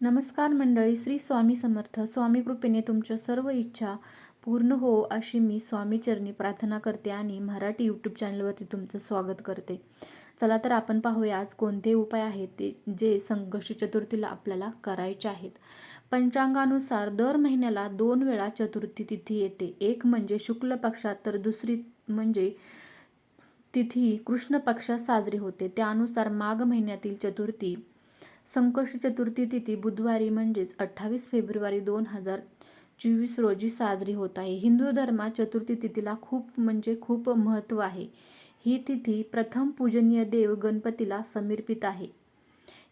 नमस्कार मंडळी श्री स्वामी समर्थ. स्वामी कृपेने तुमच्या सर्व इच्छा पूर्ण हो अशी मी स्वामीचरणी प्रार्थना करते आणि मराठी यूट्यूब चॅनलवरती तुमचं स्वागत करते. चला तर आपण पाहूया आज कोणते उपाय आहेत ते जे संकष्टी चतुर्थीला आपल्याला करायचे आहेत. पंचांगानुसार दर महिन्याला दोन वेळा चतुर्थी तिथी येते. एक म्हणजे शुक्ल पक्षात तर दुसरी म्हणजे तिथी कृष्ण पक्षात साजरी होते. त्यानुसार माघ महिन्यातील चतुर्थी संकष्ट चतुर्थी तिथी बुधवारी म्हणजेच अठ्ठावीस फेब्रुवारी दोन हजार चोवीस रोजी साजरी होत आहे. हिंदू धर्मात चतुर्थी तिथीला खूप म्हणजे खूप महत्त्व आहे. ही तिथी प्रथम पूजनीय देव गणपतीला समर्पित आहे.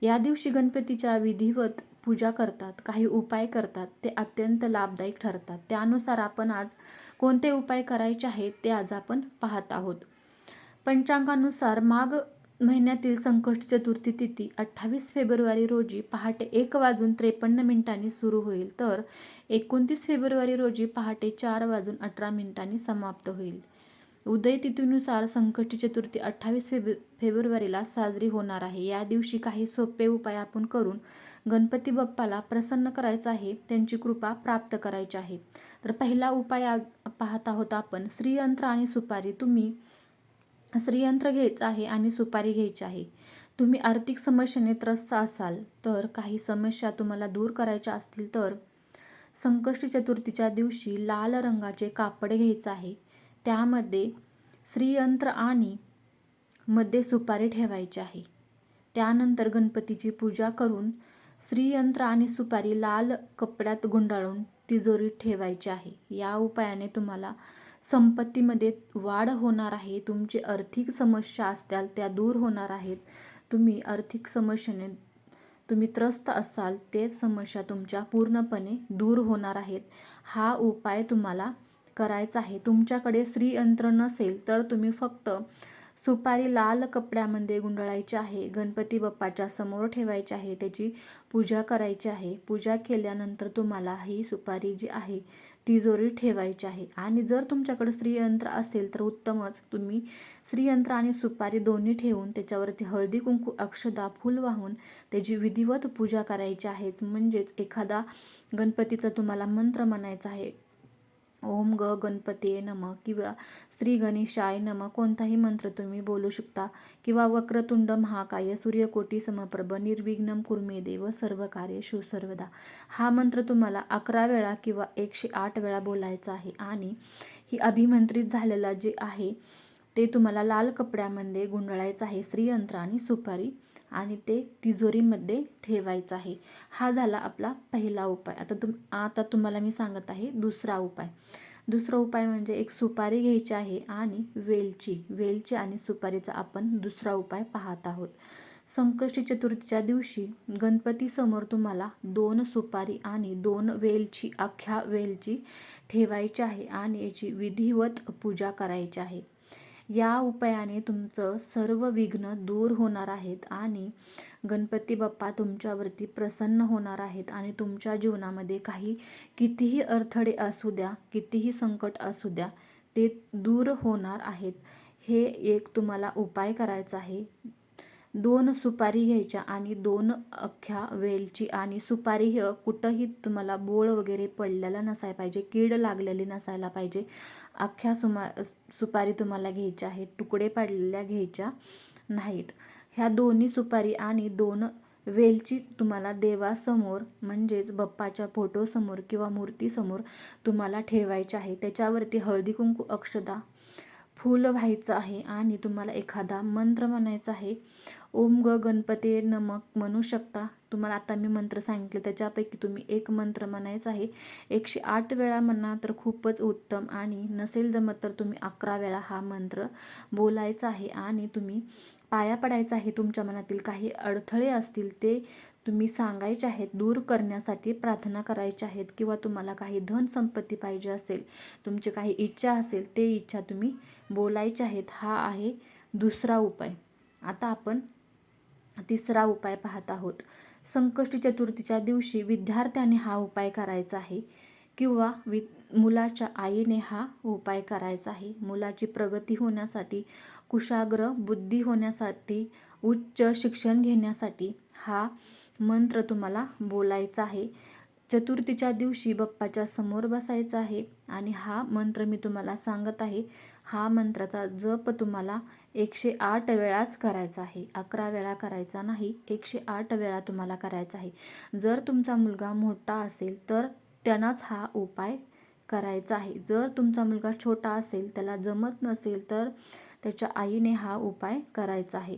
या दिवशी गणपतीच्या विधिवत पूजा करतात काही उपाय करतात ते अत्यंत लाभदायक ठरतात. त्यानुसार आपण आज कोणते उपाय करायचे आहेत ते आज आपण पाहत आहोत. पंचांगानुसार माघ महिन्यातील संकष्ट चतुर्थी तिथी अठ्ठावीस फेब्रुवारी रोजी पहाटे एक वाजून त्रेपन्न मिनिटांनी सुरू होईल तर एकोणतीस फेब्रुवारी रोजी पहाटे चार वाजून अठरा मिनिटांनी समाप्त होईल. उदय तिथीनुसार संकष्टी चतुर्थी अठ्ठावीस फेब्रु फेब्रुवारीला साजरी होणार आहे. या दिवशी काही सोपे उपाय आपण करून गणपती बाप्पाला प्रसन्न करायचं आहे त्यांची कृपा प्राप्त करायची आहे. तर पहिला उपाय आज पाहत आहोत आपण. श्रीयंत्र आणि सुपारी. तुम्ही श्रीयंत्र घ्यायचं आहे आणि सुपारी घ्यायची आहे. तुम्ही आर्थिक समस्येने त्रस्त असाल तर काही समस्या तुम्हाला दूर करायच्या असतील तर संकष्टी चतुर्थीच्या दिवशी लाल रंगाचे कापड घ्यायचं आहे. त्यामध्ये श्रीयंत्र आणि मध्ये सुपारी ठेवायची आहे. त्यानंतर गणपतीची पूजा करून श्रीयंत्र आणि सुपारी लाल कपड्यात गुंडाळून तिजोरीत ठेवायची आहे. या उपायाने तुम्हाला संपत्तीमध्ये वाढ होणार आहे तुमची आर्थिक समस्या असतील त्या दूर होणार आहेत. तुम्ही आर्थिक समस्येने तुम्ही त्रस्त असाल ते समस्या तुमच्या पूर्णपणे दूर होणार आहेत. हा उपाय तुम्हाला करायचा आहे. तुमच्याकडे श्रीयंत्र नसेल तर तुम्ही फक्त सुपारी लाल कपड्यामध्ये गुंडळायची आहे. गणपती बाप्पाच्या समोर ठेवायची आहे त्याची पूजा करायची आहे. पूजा केल्यानंतर तुम्हाला ही सुपारी जी आहे तिजोरी ठेवायची आहे. आणि जर तुमच्याकडे श्रीयंत्र असेल तर उत्तमच. तुम्ही श्रीयंत्र आणि सुपारी दोन्ही ठेवून त्याच्यावरती हळदी कुंकू अक्षदा फूल वाहून त्याची विधिवत पूजा करायची आहेच म्हणजेच एखादा गणपतीचा तुम्हाला मंत्र म्हणायचा आहे ओम ग गणपतीये नम किंवा श्री गणेशाय नम कोणताही मंत्र तुम्ही बोलू शकता. किंवा वक्रतुंड महाकाय सूर्यकोटी समप्रभ निर्विघ्नम कुर्मे देव सर्व कार्य सुसर्वदा हा मंत्र तुम्हाला अकरा वेळा किंवा एकशे आठ वेळा बोलायचा आहे आणि ही अभिमंत्रित झालेला जे आहे ते तुम्हाला लाल कपड्यामध्ये गुंडळायचं आहे. श्रीयंत्र आणि सुपारी आणि ते तिजोरीमध्ये ठेवायचं आहे. हा झाला आपला पहिला उपाय. आता तुम आता तुम्हाला मी सांगत आहे दुसरा उपाय. दुसरा उपाय म्हणजे एक सुपारी घ्यायची आहे आणि वेलची वेलची आणि सुपारीचा आपण दुसरा उपाय पाहत आहोत. संकष्टी चतुर्थीच्या दिवशी गणपतीसमोर तुम्हाला दोन सुपारी आणि दोन वेलची अख्ख्या वेलची ठेवायची आहे आणि याची विधिवत पूजा करायची आहे. या उपायाने तुमचं सर्व विघ्न दूर होणार आहेत आणि गणपती बाप्पा तुमच्यावरती प्रसन्न होणार आहेत आणि तुमच्या जीवनामध्ये काही कितीही अडथळे असू द्या कितीही संकट असू द्या ते दूर होणार आहेत. हे एक तुम्हाला उपाय करायचा आहे. दोन सुपारी घ्यायच्या आणि दोन अख्ख्या वेलची आणि सुपारी ह कुठंही तुम्हाला बोळ वगैरे पडलेला नसायला पाहिजे कीड लागलेली नसायला पाहिजे अख्ख्या सुमा सुपारी तुम्हाला घ्यायच्या आहेत तुकडे पडलेल्या घ्यायच्या नाहीत. ह्या दोन्ही सुपारी आणि दोन वेलची तुम्हाला देवासमोर म्हणजेच बप्पाच्या फोटोसमोर किंवा मूर्तीसमोर तुम्हाला ठेवायचे आहे त्याच्यावरती हळदी कुंकू अक्षदा फूल व्हायचं आहे आणि तुम्हाला एखादा मंत्र म्हणायचा आहे ओम ग गणपती नमक म्हणू शकता. तुम्हाला आता मी मंत्र सांगितले त्याच्यापैकी तुम्ही एक मंत्र म्हणायचा आहे. एकशे आठ वेळा म्हणा तर खूपच उत्तम आणि नसेल जमत तर तुम्ही अकरा वेळा हा मंत्र बोलायचा आहे. आणि तुम्ही पाया पडायचा आहे तुमच्या मनातील काही अडथळे असतील ते तुम्ही सांगायचे आहेत दूर करण्यासाठी प्रार्थना करायच्या आहेत किंवा तुम्हाला काही धन संपत्ती पाहिजे असेल तुमची काही इच्छा असेल ते इच्छा तुम्ही बोलायचे आहेत हा आहे दुसरा उपाय. आता आपण तिसरा उपाय पाहत आहोत. संकष्टी चतुर्थीच्या दिवशी विद्यार्थ्याने हा उपाय करायचा आहे किंवा वि मुलाच्या आईने हा उपाय करायचा आहे. मुलाची प्रगती होण्यासाठी कुशाग्र बुद्धी होण्यासाठी उच्च शिक्षण घेण्यासाठी हा मंत्र तुम्हाला बोलायचा आहे. चतुर्थीच्या दिवशी बाप्पाच्या समोर बसायचं आहे आणि हा मंत्र मी तुम्हाला सांगत आहे. हा मंत्राचा जप तुम्हाला एकशे आठ वेळाच करायचा आहे. अकरा वेळा करायचा नाही एकशे आठ वेळा तुम्हाला करायचा आहे. जर तुमचा मुलगा मोठा असेल तर त्यांनाच हा उपाय करायचा आहे. जर तुमचा मुलगा छोटा असेल त्याला जमत नसेल तर त्याच्या आईने हा उपाय करायचा आहे.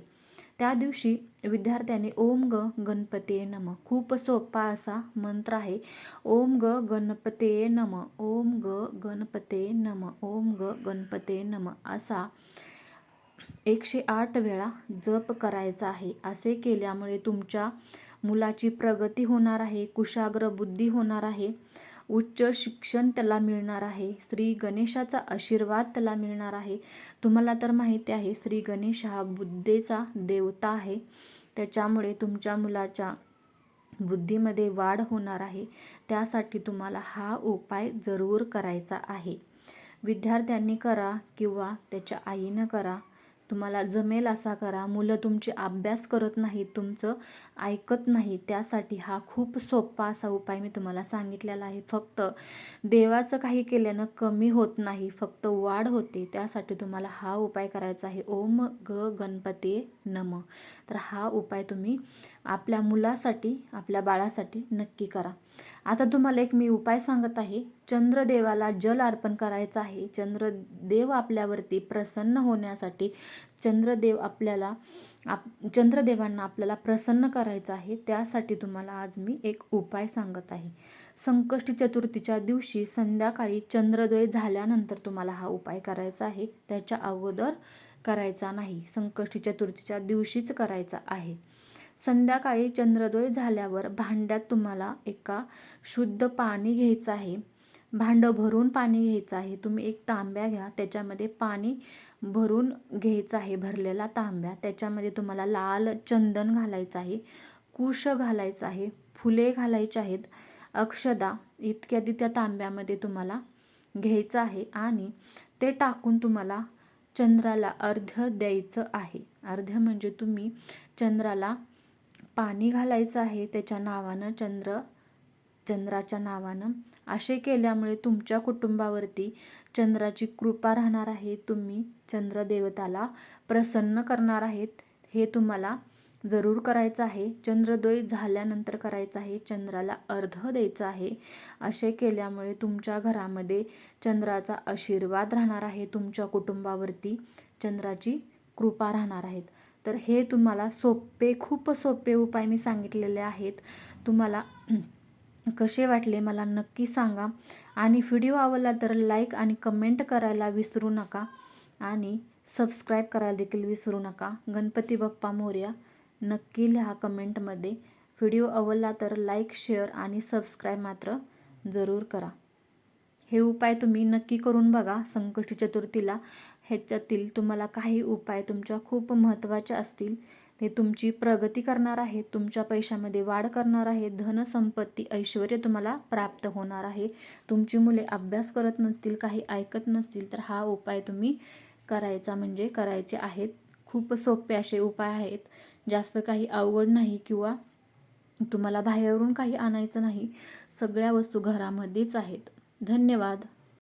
त्या दिवशी विद्यार्थ्यांनी ओम ग गणपते नम. खूप सोपा असा मंत्र आहे. ओम ग गणपते नम. ओम ग गणपते नम. ओम ग गणपते नम असा एकशे आठ वेळा जप करायचा आहे. असे केल्यामुळे तुमच्या मुलाची प्रगती होणार आहे कुशाग्र बुद्धी होणार आहे. उच्च शिक्षण त्याला मिळणार आहे. श्री गणेशाचा आशीर्वाद त्याला मिळणार आहे. तुम्हाला तर माहिती आहे श्री गणेश हा बुद्धेचा देवता आहे. त्याच्यामुळे तुमच्या मुलाच्या बुद्धीमध्ये वाढ होणार आहे. त्यासाठी तुम्हाला हा उपाय जरूर करायचा आहे. विद्यार्थ्यांनी करा किंवा त्याच्या आईनं करा. तुम्हाला जमेल असा करा. मुलं तुमची अभ्यास करत नाहीत तुमचं ऐकत नाही त्यासाठी हा खूप सोपा असा उपाय मी तुम्हाला सांगितलेला आहे. फक्त देवाचं काही केल्यानं कमी होत नाही फक्त वाढ होते. त्यासाठी तुम्हाला हा उपाय करायचा आहे. ओम ग गणपती नम. तर हा उपाय तुम्ही आपल्या मुलासाठी आपल्या बाळासाठी नक्की करा. आता तुम्हाला एक मी उपाय सांगत आहे. चंद्रदेवाला जल अर्पण करायचं आहे. चंद्रदेव आपल्यावरती प्रसन्न होण्यासाठी चंद्रदेव आपल्याला आप चंद्रदेवांना आपल्याला प्रसन्न करायचं आहे. त्यासाठी तुम्हाला आज मी एक उपाय सांगत आहे. संकष्टी चतुर्थीच्या दिवशी संध्याकाळी चंद्रोदय झाल्यानंतर तुम्हाला हा उपाय करायचा आहे. त्याच्या अगोदर करायचा नाही. संकष्टी चतुर्थीच्या दिवशीच करायचा आहे. संध्याकाळी चंद्रोदय झाल्यावर भांड्यात तुम्हाला एका शुद्ध पाणी घ्यायचं आहे. भांडं भरून पाणी घ्यायचं आहे. तुम्ही एक तांब्या घ्या. त्याच्यामध्ये पाणी भरून घ्यायचं आहे. भरलेला तांब्या. त्याच्यामध्ये तुम्हाला लाल चंदन घालायचं आहे. कुश घालायचं आहे. फुले घालायचे आहेत. अक्षदा इत्यादी त्या तांब्यामध्ये तुम्हाला घ्यायचं आहे आणि ते टाकून तुम्हाला चंद्राला अर्ध्य द्यायचं आहे. अर्ध्य म्हणजे तुम्ही चंद्राला पाणी घालायचं आहे त्याच्या नावानं चंद्र चंद्राच्या नावानं. असे केल्यामुळे तुमच्या कुटुंबावरती चंद्राची कृपा राहणार आहे. तुम्ही चंद्रदेवताला प्रसन्न करणार आहेत हे तुम्हाला जरूर करायचं आहे. चंद्रदोय झाल्यानंतर करायचं आहे. चंद्राला अर्ध द्यायचं आहे. असे केल्यामुळे तुमच्या घरामध्ये चंद्राचा आशीर्वाद राहणार आहे. तुमच्या कुटुंबावरती चंद्राची कृपा राहणार आहेत. तर हे तुम्हाला सोपे खूप सोपे उपाय मी सांगितलेले आहेत. तुम्हाला कसे वाटले मला नक्की सांगा. आणि व्हिडिओ आवडला तर लाईक आणि कमेंट करायला विसरू नका. आणि सबस्क्राईब करायला देखील विसरू नका. गणपती बाप्पा मोर्या नक्की लिहा कमेंटमध्ये. व्हिडिओ आवडला तर लाईक शेअर आणि सबस्क्राईब मात्र जरूर करा. हे उपाय तुम्ही नक्की करून बघा संकष्टी चतुर्थीला. ह्याच्यातील तुम्हाला काही उपाय तुमच्या खूप महत्त्वाचे असतील. ते तुमची प्रगती करणार आहेत तुमच्या पैशामध्ये वाढ करणार आहे धनसंपत्ती ऐश्वर तुम्हाला प्राप्त होणार आहे. तुमची मुले अभ्यास करत नसतील काही ऐकत नसतील तर हा उपाय तुम्ही करायचा म्हणजे करायचे आहेत. खूप सोपे असे उपाय आहेत. जास्त काही अवघड नाही किंवा तुम्हाला बाहेरून काही आणायचं नाही. सगळ्या वस्तू घरामध्येच आहेत. धन्यवाद.